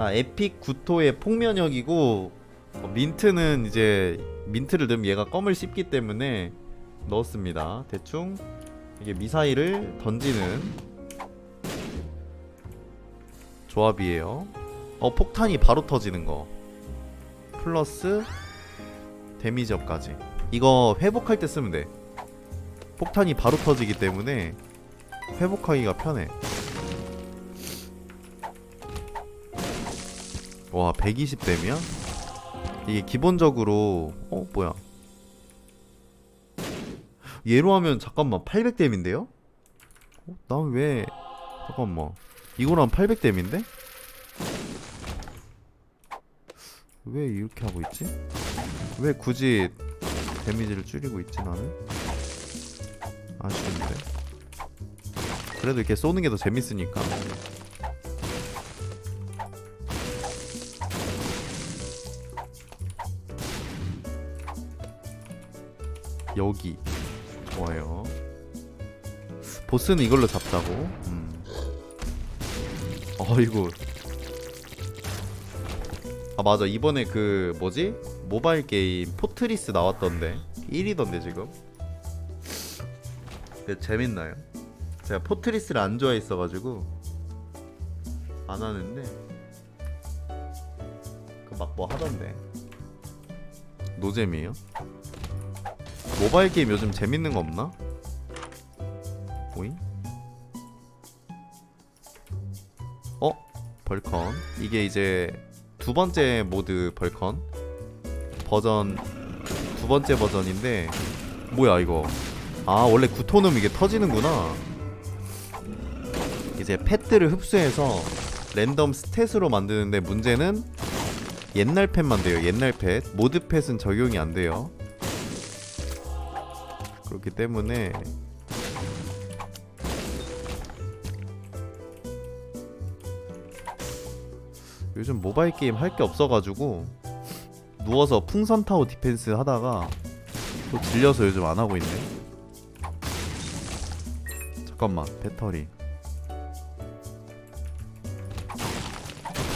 아, 에픽 구토의 폭면역이고 어, 민트는 이제 민트를 넣으면 얘가 껌을 씹기 때문에 넣었습니다. 대충 이게 미사일을 던지는 조합이에요. 어 폭탄이 바로 터지는 거 플러스 데미지업까지 이거 회복할 때 쓰면 돼. 폭탄이 바로 터지기 때문에 회복하기가 편해. 와 120댐이야? 이게 기본적으로 어 뭐야 얘로 하면 잠깐만 800댐인데요? 어? 난왜 잠깐만 이거랑 800댐인데? 왜 이렇게 하고 있지? 왜 굳이 데미지를 줄이고 있지 나는? 아쉬운데 그래도 이렇게 쏘는 게 더 재밌으니까 여기. 좋아요. 보스는 이걸로 잡자고. 음. 어이구 아 맞아. 이번에 그 뭐지? 모바일 게임 포트리스 나왔던데. 1위던데 지금. 재밌나요? 제가 포트리스를 안 좋아했어가지고 안 하는데. 그 막 뭐 하던데? 노잼이에요? 모바일 게임 요즘 재밌는 거 없나? 오잉? 어? 벌컨 이게 이제 두 번째 모드 벌컨 버전 두 번째 버전인데 뭐야 이거 아 원래 구토놈 이게 터지는구나 이제 펫들을 흡수해서 랜덤 스탯으로 만드는데 문제는 옛날 펫만 돼요 옛날 펫 모드 펫은 적용이 안 돼요 그렇기 때문에 요즘 모바일 게임 할 게 없어가지고 누워서 풍선 타워 디펜스 하다가 또 질려서 요즘 안 하고 있네. 잠깐만 배터리.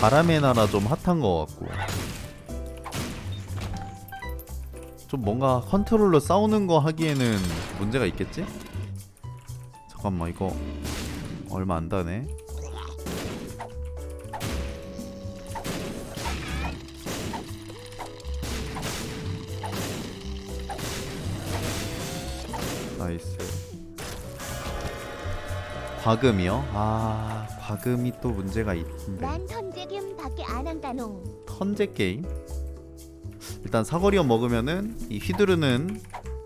바람의 나라 좀 핫한 것 같고 좀 뭔가 컨트롤러 싸우는 거 하기에는 문제가 있겠지? 잠깐만 이거 얼마 안 다네. 나이스. 과금이요? 아 과금이 또 문제가 있는데. 난 턴제겸 밖에 안 한다 농. 턴제 게임. 일단 사거리어 먹으면은 이 휘두르는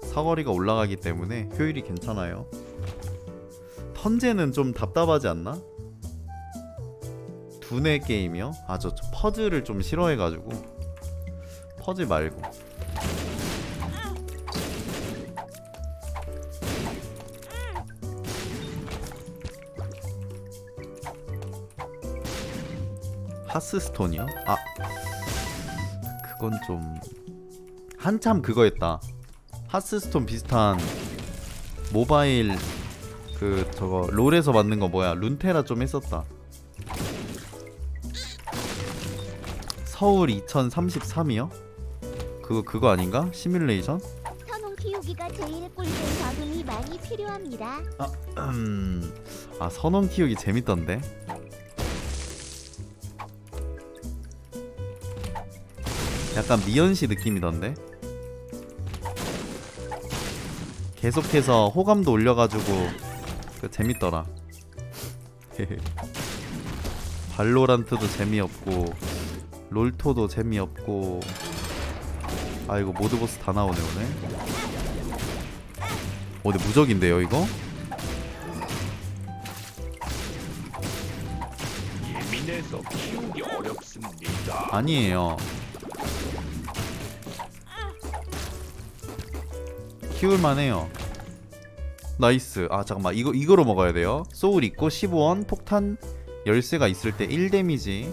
사거리가 올라가기 때문에 효율이 괜찮아요. 턴제는 좀 답답하지 않나? 두뇌 게임이요? 아저 퍼즐을 좀 싫어해가지고 퍼즐 말고 하스스톤이요? 아 그건 좀 한참 그거였다. 하스스톤 비슷한 모바일 그 저거 롤에서 만든 거 뭐야? 룬테라 좀 했었다. 서울 2033이요? 그거 그거 아닌가? 시뮬레이션? 선홍 키우기가 제일 꿀잼 과금이 많이 필요합니다. 음, 아 선원 키우기 재밌던데. 약간 미연시 느낌이던데. 계속해서 호감도 올려가지고 그 재밌더라. 발로란트도 재미없고 롤토도 재미없고 아 이거 모드보스 다 나오네 오늘. 어 근데 무적인데요 이거? 아니에요. 키울만 해요. 나이스. 아 잠깐만 이거 이거로 먹어야 돼요. 소울 있고 15원 폭탄 열쇠가 있을 때 1 데미지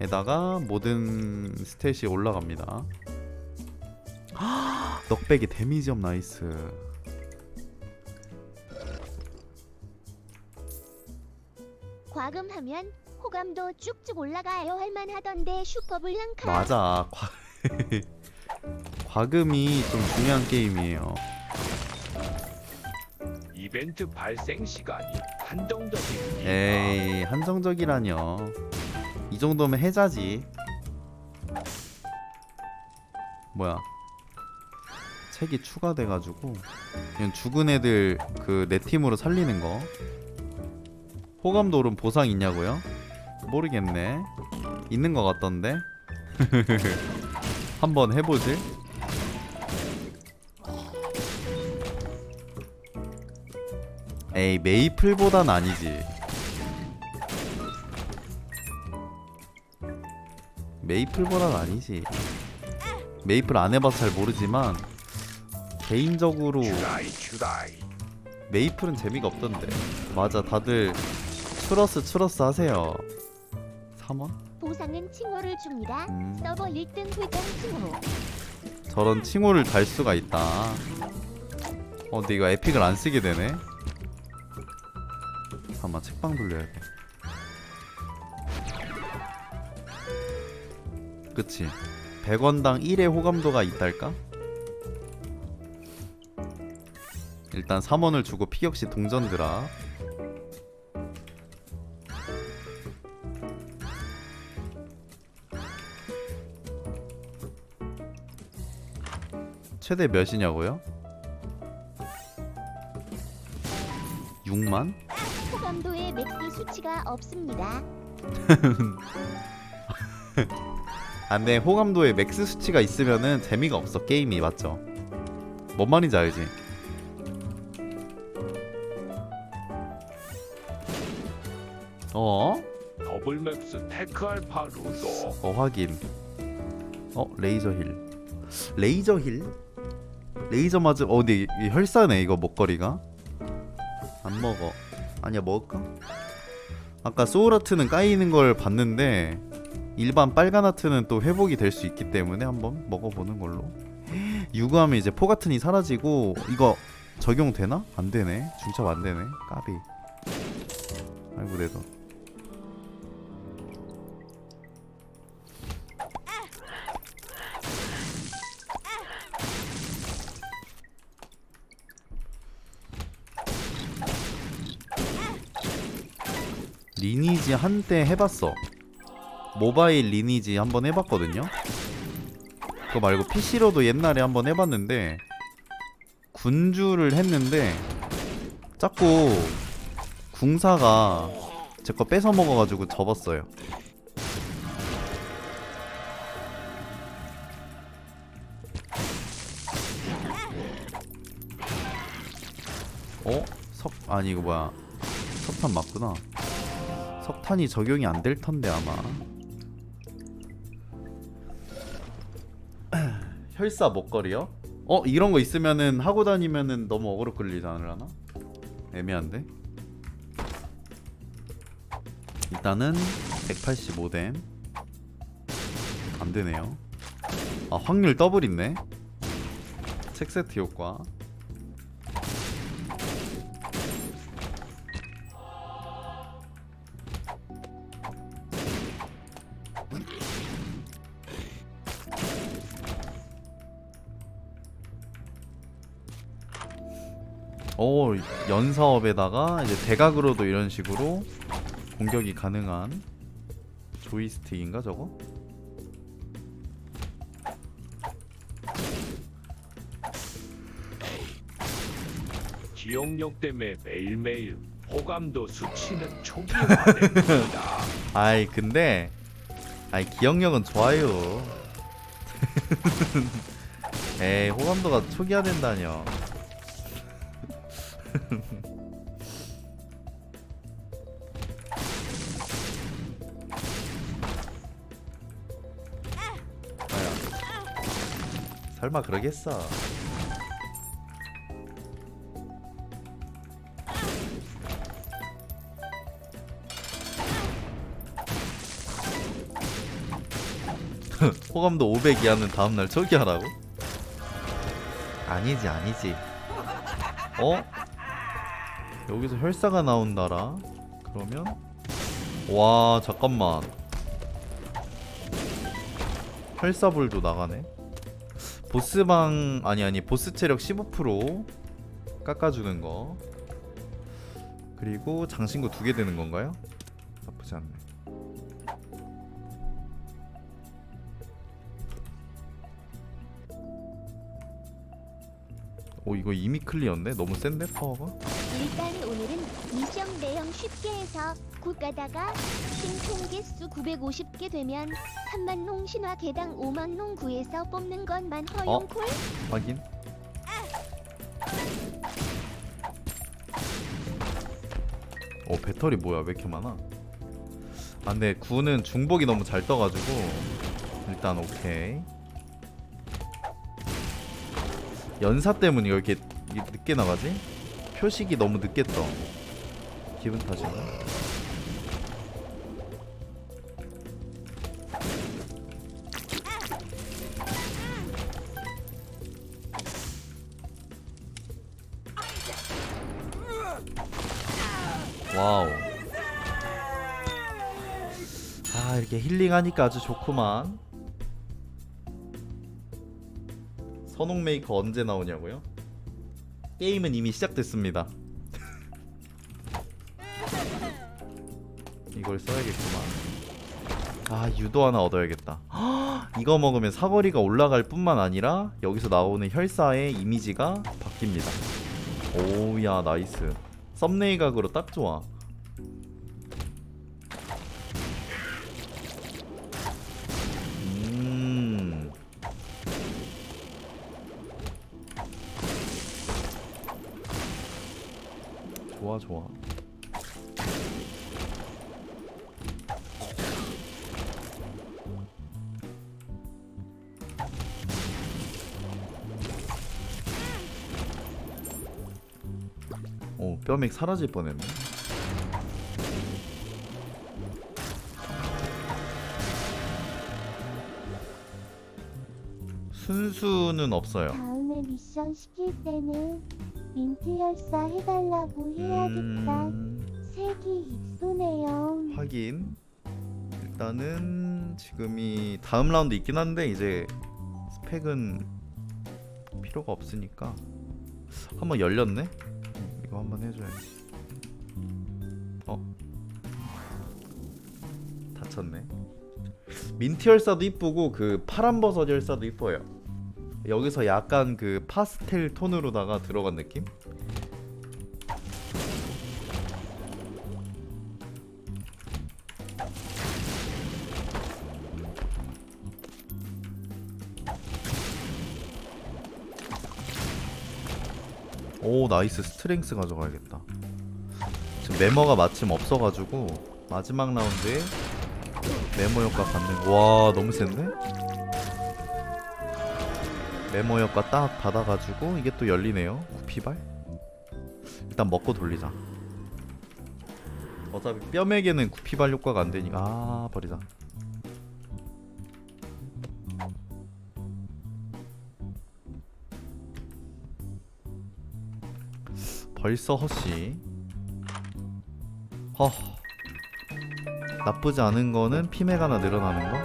에다가 모든 스탯이 올라갑니다. 넉백이 데미지업 나이스. 과금하면 호감도 쭉쭉 올라가요 할만하던데 슈퍼블랑카 맞아. 과... 과금이 좀 중요한 게임이에요. 이벤트 발생 시간이 한정적입니다. 에이 한정적이라뇨. 이 정도면 해자지. 뭐야? 책이 추가돼가지고 그냥 죽은 애들 그 내 팀으로 살리는 거. 호감도 오른 보상 있냐고요? 모르겠네. 있는 것 같던데. 한번 해보지. 에이 메이플보단 아니지. 메이플보단 아니지. 메이플 안 해봐서 잘 모르지만 개인적으로. 메이플은 재미가 없던데. 맞아, 다들 추러스 추러스 하세요. 3원? 보상은 칭호를 줍니다 음, 서버 1등 회장 칭호 저런 칭호를 달 수가 있다. 어, 근데 이거 에픽을 안 쓰게 되네. 잠깐만, 책방 돌려야 돼. 그치. 100원당 1의 호감도가 있달까? 일단 3원을 주고 피격시 동전 드라. 최대 몇이냐고요? 6만? 호감도의 맥스 수치가 없습니다 안돼 호감도에 맥스 수치가 있으면은 재미가 없어 게임이 맞죠? 뭔 말인지 알지? 어? 더블맥스 테크 알파 루도. 어 확인 어 레이저 힐 레이저 힐? 레이저 맞음 어 근데 이- 이 혈사네 이거 먹거리가 안 먹어 아니야 먹을까? 아까 소울아트는 까이는 걸 봤는데 일반 빨간 아트는 또 회복이 될 수 있기 때문에 한번 먹어보는 걸로. 유구하면 이제 포 같은 이 사라지고 이거 적용되나? 안 되네. 중첩 안 되네. 까비. 아이고 내도 리니지 한때 해봤어. 모바일 리니지 한번 해봤거든요. 그거 말고 PC로도 옛날에 한번 해봤는데 군주를 했는데 자꾸 궁사가 제 거 뺏어 먹어가지고 접었어요. 어? 석 아니 이거 뭐야? 석탄 맞구나. 석탄이 적용이 안 될 텐데 아마. 혈사 목걸이요? 어 이런 거 있으면은 하고 다니면은 너무 어그로 끌리지 않으려나? 애매한데. 일단은 185댐 안 되네요. 아 확률 더블 있네. 책 세트 효과. 오 연사업에다가 이제 대각으로도 이런 식으로 공격이 가능한 조이스틱인가 저거? 기억력 때문에 매일매일 호감도 수치는 초기화됩니다. 아이 근데 아이 기억력은 좋아요. 에이 호감도가 초기화된다뇨. 아야. 설마 그러겠어? 호감도 500 이하는 다음날 초기화라고? 아니지 아니지 어? 여기서 혈사가 나온다라? 그러면 와 잠깐만 헬사불도 나가네 보스방 아니 아니 보스 체력 15% 깎아주는 거 그리고 장신구 두 개 되는 건가요? 오 이거 이미 클리어인데? 너무 센데 파워가? 일단 오늘은 미션 내용 쉽게 해서 굿 가다가 신통 개수 950개 되면 3만 롱 신화 개당 5만 롱 구해서 뽑는 것만 허용 어? 콜? 확인 오 배터리 뭐야 왜 이렇게 많아 아 근데 구는 중복이 너무 잘 떠가지고 일단 오케이 연사 때문에 왜 이렇게 늦게 나가지? 표식이 너무 늦게 떠 기분 탓인가? 와우. 아 이렇게 힐링하니까 아주 좋구만. 선홍 메이커 언제 나오냐고요? 게임은 이미 시작됐습니다. 이걸 써야겠구만. 아 유도 하나 얻어야겠다. 헉, 이거 먹으면 사거리가 올라갈 뿐만 아니라 여기서 나오는 혈사의 이미지가 바뀝니다. 오야 나이스. 썸네일 각으로 딱 좋아. 좋아 좋아. 오 뼈맥 사라질 뻔했네. 순수는 없어요. 다음에 미션 시킬 때는 민트 열사 해달라고 해야겠다. 음, 색이 입소네요. 확인. 일단은 지금이 다음 라운드 있긴 한데 이제 스펙은 필요가 없으니까 한번 열렸네. 이거 한번 해줘야지. 어? 다쳤네. 민트 열사도 이쁘고 그 파란 버섯 열사도 이뻐요. 여기서 약간 그 파스텔 톤으로다가 들어간 느낌? 오 나이스 스트렝스 가져가야겠다 지금 메머가 마침 없어가지고 마지막 라운드에 메모 효과 받는 와 너무 센데? 메모 효과 딱 받아가지고 이게 또 열리네요. 구피발? 일단 먹고 돌리자. 어차피 뼈맥에는 구피발 효과가 안 되니까. 아 버리자. 벌써 허씨. 허. 나쁘지 않은 거는 피맥 하나 늘어나는 거?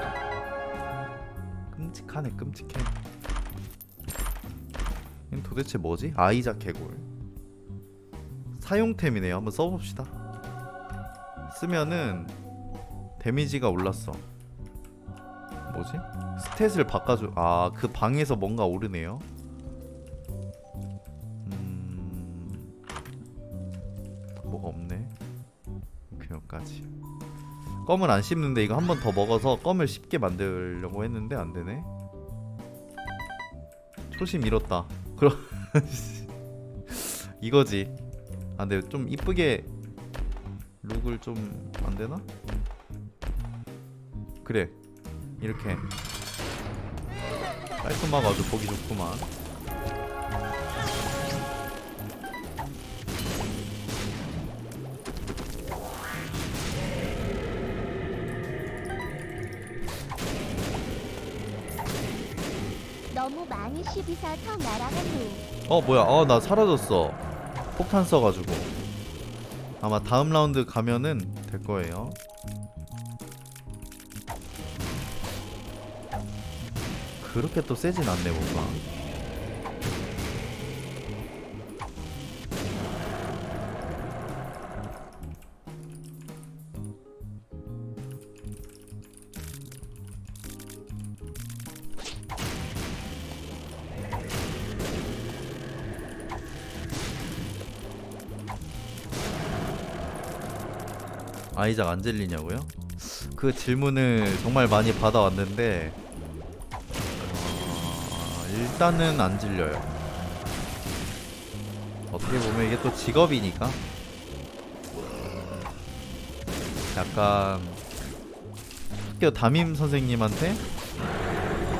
끔찍하네 끔찍해 도대체 뭐지? 아이자 개골 사용템이네요. 한번 써봅시다. 쓰면은 데미지가 올랐어. 뭐지? 스탯을 바꿔줘. 아 그 방에서 뭔가 오르네요. 음... 뭐가 없네. 그여까지. 껌을 안 씹는데 이거 한 번 더 먹어서 껌을 씹게 만들려고 했는데 안 되네. 초심 잃었다 그럼 이거지. 아 근데 좀 이쁘게 룩을 좀 안 되나? 그래. 이렇게. 깔끔하고 아주 보기 좋구만 너무 많이 씹이서 턱 날아갔네. 어 뭐야. 어 나 사라졌어. 폭탄 써가지고. 아마 다음 라운드 가면은 될 거예요. 그렇게 또 세진 않네 뭔가 아이작 안 질리냐고요? 그 질문을 정말 많이 받아왔는데 어, 일단은 안 질려요. 어떻게 보면 이게 또 직업이니까 약간 학교 담임 선생님한테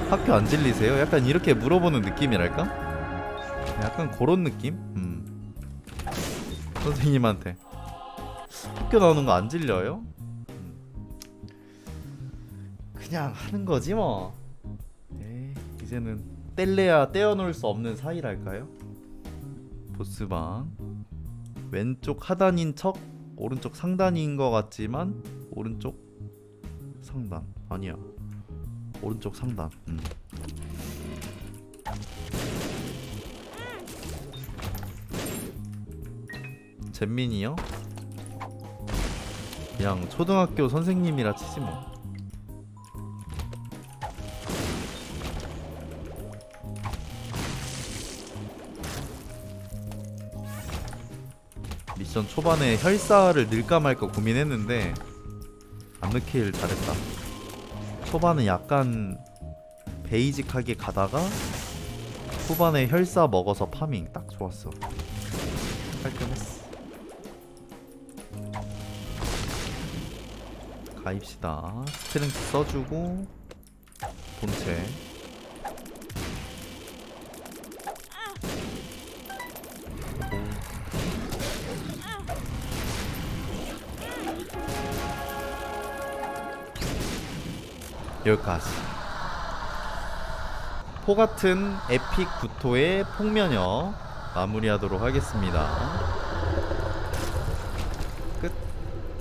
학교 안 질리세요? 약간 이렇게 물어보는 느낌이랄까? 약간 그런 느낌? 음. 선생님한테 학교 나오는 거 안 질려요? 음. 그냥 하는 거지 뭐. 에이, 이제는 뗄래야 떼어놓을 수 없는 사이랄까요? 보스방 왼쪽 하단인 척 오른쪽 상단인 것 같지만 오른쪽 상단 아니야 오른쪽 상단 음. 잼민이요? 그냥 초등학교 선생님이라 치지 뭐. 미션 초반에 혈사를 넣을까 말까 고민했는데 안 넣길 잘했다. 초반은 약간 베이직하게 가다가 후반에 혈사 먹어서 파밍 딱 좋았어. 깔끔했어. 가입시다. 스트렝스 써주고 본체. 여기까지. 포 같은 에픽 구토의 폭면역 마무리하도록 하겠습니다.